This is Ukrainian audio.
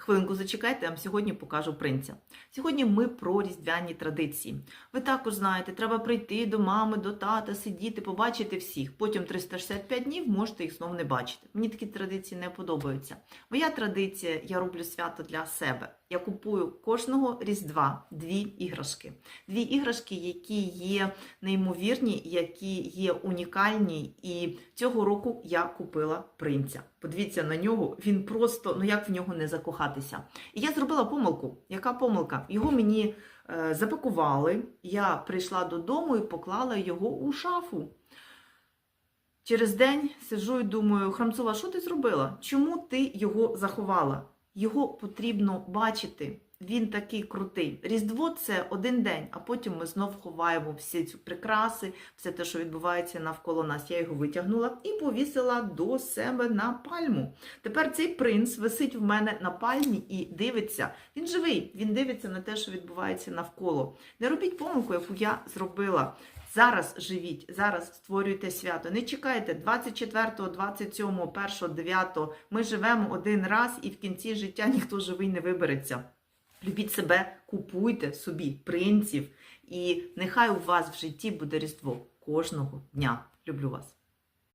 Хвилинку зачекайте, я вам сьогодні покажу принця. Сьогодні ми про різдвяні традиції. Ви також знаєте, треба прийти до мами, до тата, сидіти, побачити всіх. Потім 365 днів можете їх знову не бачити. Мені такі традиції не подобаються. Моя традиція, я роблю свято для себе. Я купую кожного різдва дві іграшки. Дві іграшки, які є неймовірні, які є унікальні. І цього року я купила принця. Подивіться на нього, він просто, ну як в нього не закохатися. І я зробила помилку. Яка помилка? Його мені е, запакували. Я прийшла додому і поклала його у шафу. Через день сиджу і думаю, Храмцова, що ти зробила? Чому ти його заховала? Його потрібно бачити. Він такий крутий. Різдво це один день, а потім ми знов ховаємо всі ці прикраси, все те, що відбувається навколо нас. Я його витягнула і повісила до себе на пальму. Тепер цей принц висить в мене на пальмі і дивиться. Він живий, він дивиться на те, що відбувається навколо. Не робіть помилку, яку я зробила. Зараз живіть, зараз створюйте свято. Не чекайте 24, 27, 1, 9. Ми живемо один раз і в кінці життя ніхто живий не вибереться. Любіть себе, купуйте собі принців, і нехай у вас в житті буде Різдво кожного дня. Люблю вас.